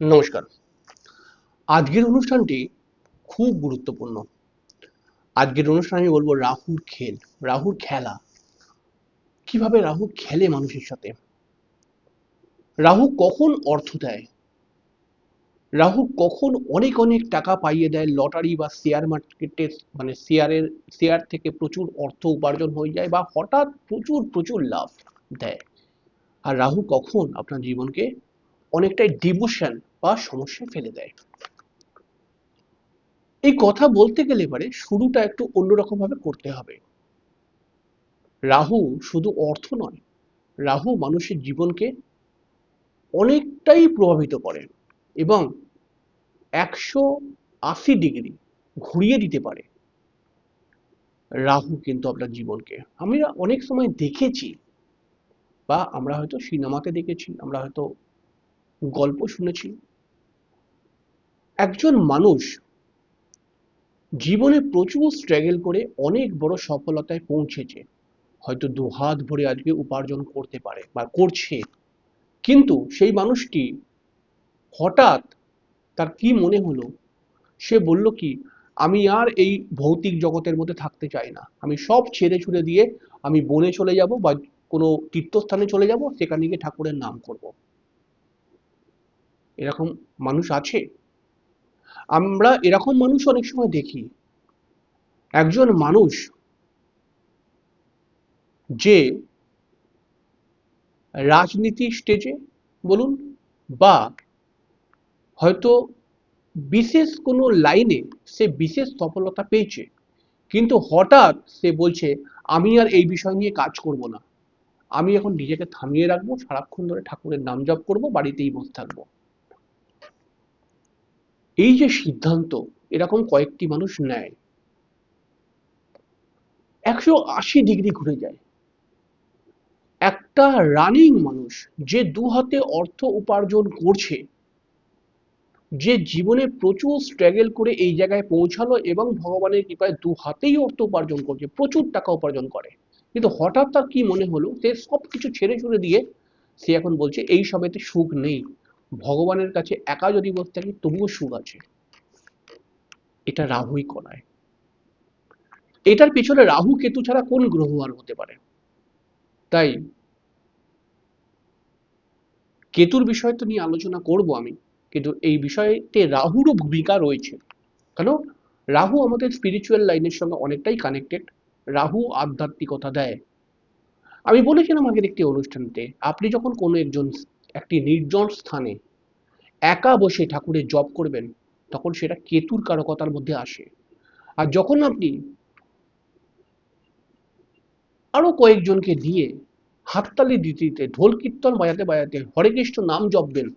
নমস্কার। আজকের অনুষ্ঠানটি খুব গুরুত্বপূর্ণ। আজকের অনুষ্ঠানে আমি বলব রাহুর খেল, রাহুর খেলা। কীভাবে রাহু খেলে মানুষের সাথে? রাহু কখন অর্থ দেয়? রাহু কখন অনেক অনেক টাকা পাইয়ে দেয়, লটারি বা শেয়ার মার্কেটে মানে শেয়ারের শেয়ার থেকে প্রচুর অর্থ উপার্জন হয়ে যায় বা হঠাৎ প্রচুর প্রচুর লাভ দেয়। আর রাহু কখন আপনার জীবনকে অনেকটাই ডিভোশন বা সমস্যায় ফেলে দেয়। এই কথা বলতে গেলে এবারে শুরুটা একটু অন্যরকম ভাবে করতে হবে। রাহু শুধু অর্থ নয়, রাহু মানুষের জীবনকে অনেকটাই প্রভাবিত করে এবং একশো আশি ডিগ্রি ঘুরিয়ে দিতে পারে। রাহু কিন্তু আপনার জীবনকে। আমরা অনেক সময় দেখেছি বা আমরা হয়তো সিনেমাতে দেখেছি, আমরা হয়তো গল্প শুনেছি একজন মানুষ জীবনে প্রচুর স্ট্রাগল করে অনেক বড় সফলতায় পৌঁছেছে। হয়তো দু হাত ভরে আজকে উপার্জন করতে পারে বা করছে। কিন্তু সেই মানুষটি হঠাৎ তার কি মনে হলো? সে বলল কি, আমি আর এই ভৌতিক জগতের মধ্যে থাকতে চাই না। আমি সব ছেড়ে ছুড়ে দিয়ে আমি বনে চলে যাব বা কোনো তীর্থস্থানে চলে যাব, সেখানে গিয়ে ঠাকুরের নাম করব। এরকম মানুষ আছে? আমরা এরকম মানুষ অনেক সময় দেখি। একজন মানুষ যে রাজনীতি স্টেজে বলুন, বা হয়তো বিশেষ কোনো লাইনে সে বিশেষ সফলতা পেয়েছে। কিন্তু হঠাৎ সে বলছে, আমি আর এই বিষয় নিয়ে কাজ করব না। আমি এখন নিজেকে থামিয়ে রাখব, সারাক্ষণ ধরে ঠাকুরের নাম জপ করব, বাড়িতেই বসে থাকব। এই যে সিদ্ধান্ত, এরকম কয়েকটি মানুষ নেয়। একশো আশি ডিগ্রি ঘুরে যায়। একটা রানিং মানুষ যে দু হাতে অর্থ উপার্জন করছে, যে জীবনে প্রচুর স্ট্রাগল করে এই জায়গায় পৌঁছালো এবং ভগবানের কৃপায় দু হাতেই অর্থ উপার্জন করছে, প্রচুর টাকা উপার্জন করে। কিন্তু হঠাৎ তার কি মনে হলো? সে সব কিছু ছেড়ে ছুড়ে দিয়ে সে এখন বলছে, এই সবেতে সুখ নেই। ভগবানের কাছে একা যদি বসে থাকি, তবুও সুখ আছে। এটা রাহুই করায়। এটার পিছনে রাহু কেতু ছাড়া কোন গ্রহ আর হতে পারে? তাই কেতুর বিষয় তো নিয়ে আলোচনা করব আমি, কিন্তু এই বিষয়তে রাহুরও ভূমিকা রয়েছে। কেন? রাহু আমাদের স্পিরিচুয়াল লাইনের সঙ্গে অনেকটাই কানেক্টেড রাহু আধ্যাত্মিকতা দেয়। আমি বলেছিলাম আগের একটি অনুষ্ঠানতে, আপনি যখন কোনো একজন একটি নির্জন স্থানে একা বসে ঠাকুরের জপ করবেন, তখন সেটা কেতুর কারকতার মধ্যে আসে। আর যখন আপনি আরও কয়েকজনকে নিয়ে হাততালি দিতে ঢোল কীর্তন বাজাতে বাজাতে হরে কৃষ্ণ নাম জপবেন,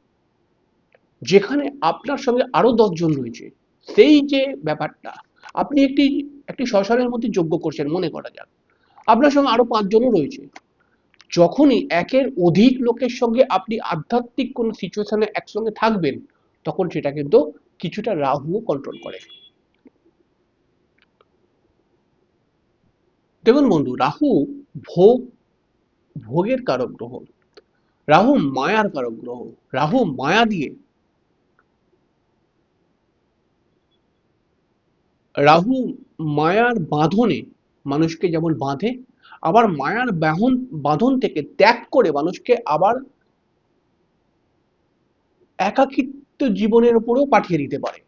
যেখানে আপনার সঙ্গে আরও দশজন রয়েছে। সেই যে ব্যাপারটা, আপনি একটি একটি শ্মশানের মধ্যে যজ্ঞ করছেন, মনে করা যাক। আপনার সঙ্গে আরও পাঁচজনও রয়েছে। যখনই একের অধিক লোকের সঙ্গে আপনি আধ্যাত্মিক কোনো সিচুয়েশনে একসঙ্গে থাকবেন, তখন সেটা কিন্তু কিছুটা রাহুও কন্ট্রোল করে। দেখুন বন্ধু, রাহু ভোগ, ভোগের কারক গ্রহ। রাহু মায়ার কারক গ্রহ। রাহু মায়া দিয়ে রাহু মায়ার বাঁধনে মানুষকে যেমন বাঁধে আবার মায়ার বাহন, বাঁধন থেকে ত্যাগ করে মানুষকে আবার একাকিত্ব জীবনের উপরেও পাঠিয়ে দিতে পারে।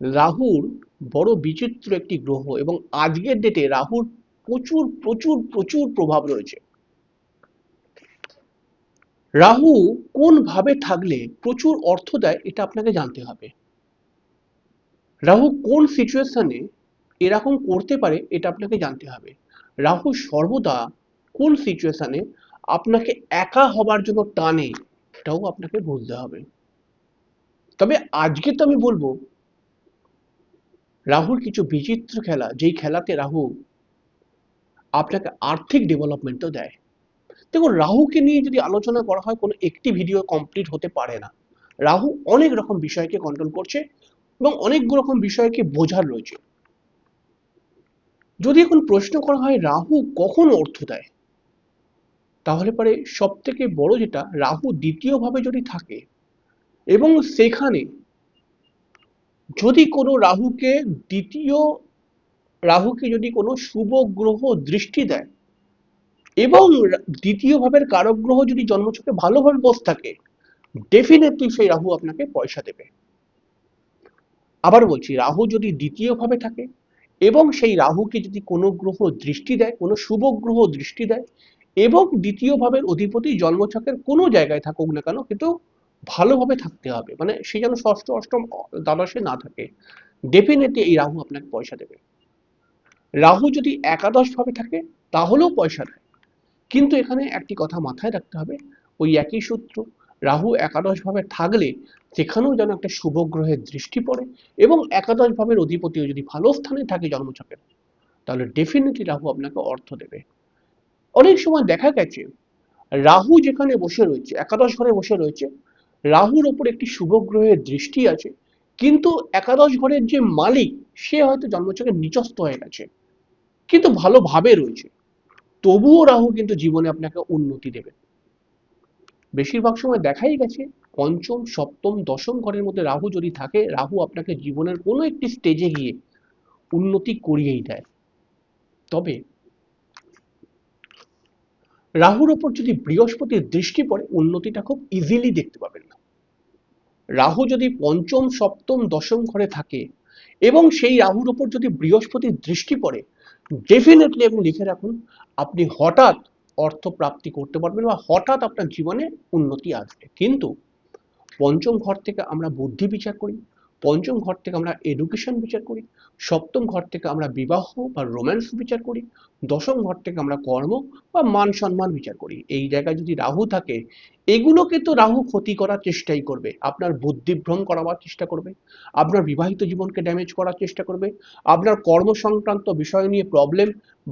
রাহুর বড় বিচিত্র একটি গ্রহ এবং আজকের ডেটে রাহুর প্রচুর প্রচুর প্রচুর প্রভাব রয়েছে। রাহু কোন ভাবে থাকলে প্রচুর অর্থ দেয়, এটা আপনাকে জানতে হবে। রাহু কোন সিচুয়েশনে এরকম করতে পারে, এটা আপনাকে জানতে হবে। রাহু সর্বদা কোন সিচুয়েশনে আপনাকে একা হবার জন্য টানে এটাও আপনাকে বুঝতে হবে। তবে আজকে তো আমি বলব, রাহুর কিছু বিচিত্র খেলা, যেই খেলাতে রাহু আপনাকে আর্থিক ডেভেলপমেন্টও দেয়। দেখুন, রাহুকে নিয়ে যদি আলোচনা করা হয়, কোনো একটি ভিডিও কমপ্লিট হতে পারে না। রাহু অনেক রকম বিষয়কে কন্ট্রোল করছে এবং অনেক রকম বিষয়কে বোঝার রয়েছে। যদি এখন প্রশ্ন করা হয় রাহু কখন অর্থ দেয়, তাহলে পরে সব থেকে বড় যেটা রাহু দ্বিতীয়ভাবে যদি থাকে এবং সেখানে যদি কোনো রাহুকে দ্বিতীয়, রাহুকে যদি কোনো শুভ গ্রহ দৃষ্টি দেয় এবং দ্বিতীয় ভাবের কারক গ্রহ যদি জন্মছকে ভালোভাবে বসে থাকে ডেফিনেটলি সেই রাহু আপনাকে পয়সা দেবে। আবার বলছি, রাহু যদি দ্বিতীয় ভাবে থাকে এবং সেই রাহুকে যদি কোনো গ্রহ দৃষ্টি দেয়, কোনো শুভ গ্রহ দৃষ্টি দেয় এবং দ্বিতীয় ভাবের অধিপতি জন্মছকের কোনো জায়গায় থাকুক না কেন, কিন্তু ভালোভাবে থাকতে হবে। মানে সে যেন ষষ্ঠ, অষ্টম দ্বাদশে না থাকে ডেফিনেটলি এই রাহু আপনাকে পয়সা দেবে। রাহু যদি একাদশ ভাবে থাকে, তাহলেও পয়সা দেয়। কিন্তু এখানে একটি কথা মাথায় রাখতে হবে, ওই একই সূত্র রাহু একাদশ ভাবে থাকলে সেখানেও যেন একটা শুভ গ্রহের দৃষ্টি পড়ে এবং একাদশ ভাবের অধিপতিও যদি ভালো স্থানে থাকে জন্মছকের, তাহলে ডেফিনেটলি রাহু আপনাকে অর্থ দেবে। অনেক সময় দেখা গেছে, রাহু যেখানে বসে রয়েছে, একাদশ ঘরে বসে রয়েছে, রাহুর ওপর একটি শুভ গ্রহের দৃষ্টি আছে, কিন্তু একাদশ ঘরের যে মালিক, সে হয়তো জন্মচকের নিচস্ত হয়ে গেছে, কিন্তু ভালোভাবে রয়েছে। তবুও রাহু কিন্তু জীবনে আপনাকে উন্নতি দেবে। বেশিরভাগ সময় দেখাই গেছে, পঞ্চম, সপ্তম, দশম ঘরের মধ্যে রাহু যদি থাকে, রাহু আপনাকে জীবনের কোনো একটি স্টেজে গিয়ে উন্নতি করিয়েই দেয়। তবে রাহুর ওপর যদি বৃহস্পতির দৃষ্টি পড়ে, উন্নতিটা খুব ইজিলি দেখতে পাবেন না। রাহু যদি পঞ্চম, সপ্তম, দশম ঘরে থাকে এবং সেই রাহুর ওপর যদি বৃহস্পতির দৃষ্টি পড়ে ডেফিনেটলি আপনি লিখে রাখুন, আপনি হঠাৎ অর্থ প্রাপ্তি করতে পারবেন বা হঠাৎ আপনার জীবনে উন্নতি আসবে। কিন্তু পঞ্চম ঘর থেকে আমরা বুদ্ধি বিচার করি, পঞ্চম ঘর থেকে আমরা এডুকেশন বিচার করি, সপ্তম ঘর থেকে আমরা বিবাহ বা রোম্যান্স বিচার করি, দশম ঘর থেকে আমরা কর্ম বা মান সম্মান বিচার করি। এই জায়গায় যদি রাহু থাকে, এগুলোকে তো রাহু ক্ষতি করার চেষ্টাই করবে। আপনার বুদ্ধিভ্রম করাবার চেষ্টা করবে, আপনার বিবাহিত জীবনকে ড্যামেজ করার চেষ্টা করবে, আপনার কর্ম সংক্রান্ত বিষয় নিয়ে প্রবলেম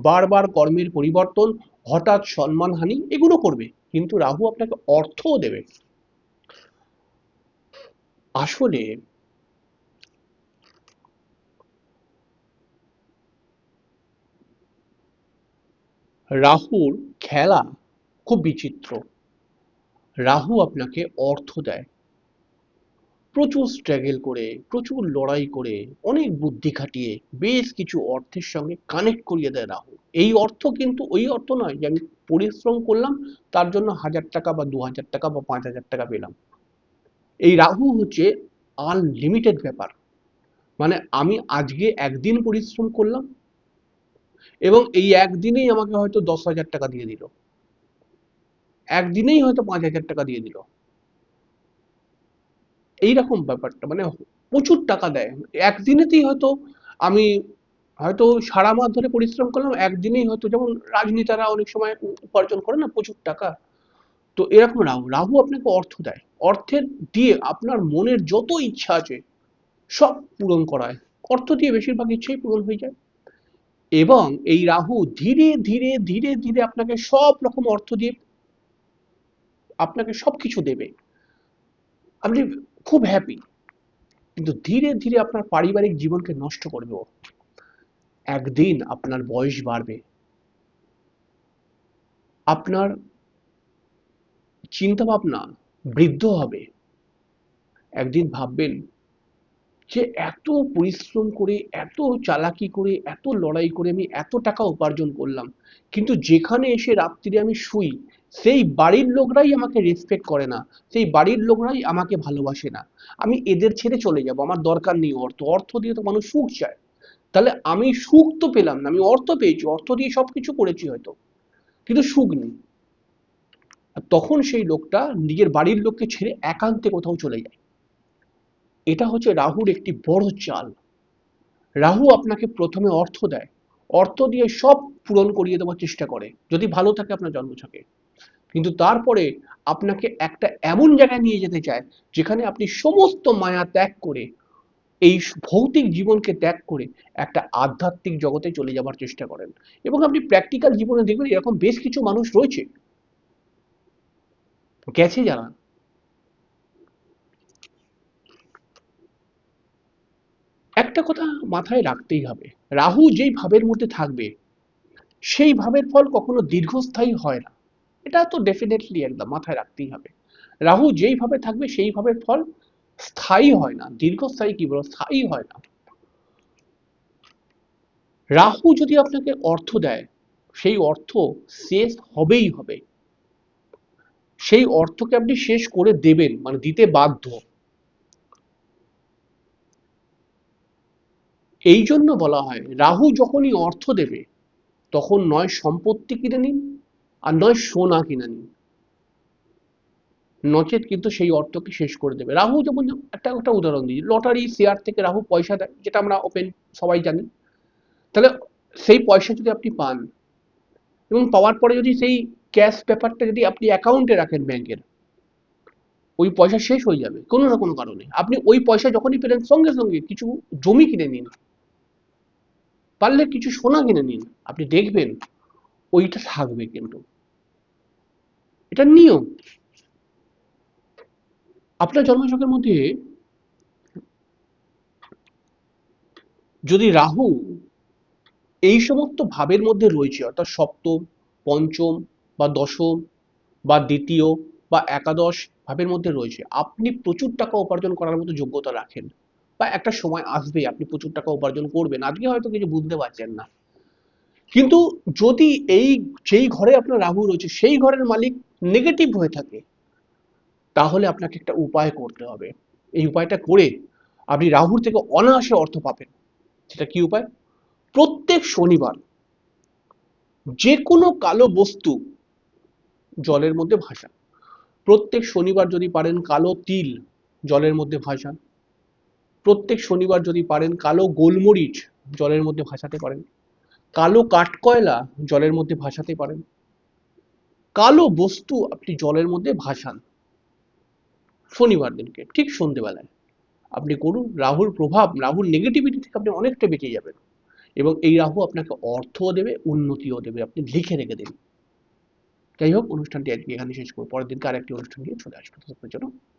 বারবার কর্মের পরিবর্তন হঠাৎ সম্মানহানি এগুলো করবে, কিন্তু রাহু আপনাকে অর্থও দেবে। আসলে রাহুর খেলা খুব বিচিত্র। রাহু আপনাকে অর্থ দেয়। প্রচুর স্ট্রাগল করে, প্রচুর লড়াই করে, অনেক বুদ্ধি খাটিয়ে, বেশ কিছু অর্থের সঙ্গে কানেক্ট করিয়ে দেয় রাহু এই অর্থ কিন্তু ওই অর্থ নয় যে আমি পরিশ্রম করলাম, তার জন্য হাজার টাকা বা দু হাজার টাকা বা পাঁচ হাজার টাকা পেলাম। এই রাহু হচ্ছে আনলিমিটেড ব্যাপার। মানে আমি আজকে একদিন পরিশ্রম করলাম এবং এই একদিনেই আমাকে হয়তো দশ হাজার টাকা দিয়ে দিল। একদিনেই হয়তো পাঁচ হাজার টাকা দিয়ে দিল। এইরকম ব্যাপারটা মানে প্রচুর টাকা দেয়। একদিনেতেই হয়তো আমি হয়তো সারা মাস ধরে পরিশ্রম করলাম, একদিনেই হয়তো যেমন রাজনেতারা অনেক সময় উপার্জন করে না, প্রচুর টাকা। তো এরকম রাহু রাহু আপনাকে অর্থ দেয়। অর্থের দিয়ে আপনার মনের যত ইচ্ছা আছে, সব পূরণ করায়। অর্থ দিয়ে বেশিরভাগ ইচ্ছাই পূরণ হয়ে যায়। এবং এই রাহু ধীরে ধীরে ধীরে ধীরে আপনাকে সব রকম অর্থ দিয়ে আপনাকে সব কিছু দেবে। আপনি খুব হ্যাপি কিন্তু ধীরে ধীরে আপনার পারিবারিক জীবনকে নষ্ট করবে ও। একদিন আপনার বয়স বাড়বে। আপনার চিন্তা ভাবনা বৃদ্ধ হবে। একদিন ভাববেন যে এত পরিশ্রম করে, এত চালাকি করে, এত লড়াই করে আমি এত টাকা উপার্জন করলাম, কিন্তু যেখানে এসে রাত্রিরে আমি শুই সেই বাড়ির লোকরাই আমাকে রেসপেক্ট করে না, সেই বাড়ির লোকরাই আমাকে ভালোবাসে না। আমি এদের ছেড়ে চলে যাব, আমার দরকার নেই অর্থ অর্থ দিয়ে তো মানুষ সুখ চায়। তাহলে আমি সুখ তো পেলাম না, আমি অর্থ পেয়েছি, অর্থ দিয়ে সবকিছু করেছি হয়তো, কিন্তু সুখ নেই। তখন সেই লোকটা নিজের বাড়ির লোককে ছেড়ে একান্তে কোথাও চলে যায়। এটা হচ্ছে রাহুর একটি বড় চাল। রাহু আপনাকে প্রথমে অর্থ দেয়, অর্থ দিয়ে সব পূরণ করিয়ে দেওয়ার চেষ্টা করে। যদি ভালো থাকে আপনার জন্মছকে। কিন্তু তারপরে আপনাকে একটা এমন জায়গায় নিয়ে যেতে চায়, যেখানে আপনি সমস্ত মায়া ত্যাগ করে, এই ভৌতিক জীবনকে ত্যাগ করে একটা আধ্যাত্মিক জগতে চলে যাবার চেষ্টা করেন। এবং আপনি প্র্যাকটিক্যাল জীবনে দেখবেন এরকম বেশ কিছু মানুষ রয়েছে। গেছে যারা। একটা কথা মাথায় রাখতেই হবে, রাহু যেই ভাবের মধ্যে থাকবে, সেই ভাবের ফল কখনো দীর্ঘস্থায়ী হয় না। এটা তো ডেফিনেটলি একদম মাথায় রাখতেই হবে। রাহু যেই ভাবে থাকবে সেই ভাবের ফল স্থায়ী হয় না। দীর্ঘস্থায়ী কি বলব স্থায়ী হয় না। রাহু যদি আপনাকে অর্থ দেয়, সেই অর্থ শেষ হবেই হবে। সেই অর্থকে আপনি শেষ করে দেবেন মানে দিতে বাধ্য। এই জন্য বলা হয়, রাহু যখনই অর্থ দেবে, তখন নয় সম্পত্তি কিনে নিন আর নয় সোনা কিনে নিন। নচেত কিন্তু সেই অর্থকে শেষ করে দেবে। রাহু যেমন একটা একটা উদাহরণ দিই। লটারি শেয়ার থেকে রাহু পয়সা দেয়, যেটা আমরা ওপেন সবাই জানি। তাহলে সেই পয়সা যদি আপনি পান, এবং পাওয়ার পরে যদি সেই ক্যাশ ব্যাপারটা যদি আপনি অ্যাকাউন্টে রাখেন ব্যাংকের ওই পয়সা শেষ হয়ে যাবে, কোনো না কোনো কারণে। আপনি ওই পয়সা যখনই পেলেন, সঙ্গে সঙ্গে কিছু জমি কিনে নিন। পারলে কিছু সোনা কিনে নিন। আপনি দেখবেন, ওইটা থাকবে কিন্তু। এটা নিয়ম। আপনার জন্মছকের মধ্যে যদি রাহু এই সমস্ত ভাবের মধ্যে রয়েছে, অর্থাৎ সপ্তম, পঞ্চম বা দশম বা দ্বিতীয় বা একাদশ ভাবের মধ্যে রয়েছে, আপনি প্রচুর টাকা উপার্জন করার মতো যোগ্যতা রাখেন বা একটা সময় আসবে আপনি প্রচুর টাকা উপার্জন করবেন, আজকে হয়তো কিছু বুঝতে পারছেন না। কিন্তু যদি এই, যেই ঘরে আপনার রাহু রয়েছে, সেই ঘরের মালিক নেগেটিভ হয়ে থাকে, তাহলে আপনাকে একটা উপায় করতে হবে। এই উপায়টা করে আপনি রাহুর থেকে অনায়াসে অর্থ পাবেন। সেটা কি উপায়? প্রত্যেক শনিবার যে কোনো কালো বস্তু জলের মধ্যে ভাসান। প্রত্যেক শনিবার যদি পারেন কালো তিল জলের মধ্যে ভাসান। প্রত্যেক শনিবার যদি পারেন কালো গোলমরিচ জলের মধ্যে ভাসাতে পারেন। কালো কাঠকয়লা জলের মধ্যে ভাসাতে পারেন। কালো বস্তু আপনি জলের মধ্যে ভাসান। শনিবার দিনকে, ঠিক সন্ধেবেলায়। আপনি করুন, রাহুর প্রভাব, রাহুর নেগেটিভিটি থেকে আপনি অনেকটা বেঁচে যাবেন। এবং এই রাহু আপনাকে অর্থও দেবে, উন্নতিও দেবে। আপনি লিখে রেখে দেবেন যাই হোক, অনুষ্ঠানটি আজকে এখানে শেষ করব। পরের দিনকে আরেকটি অনুষ্ঠান নিয়ে চলে আসব। জন্য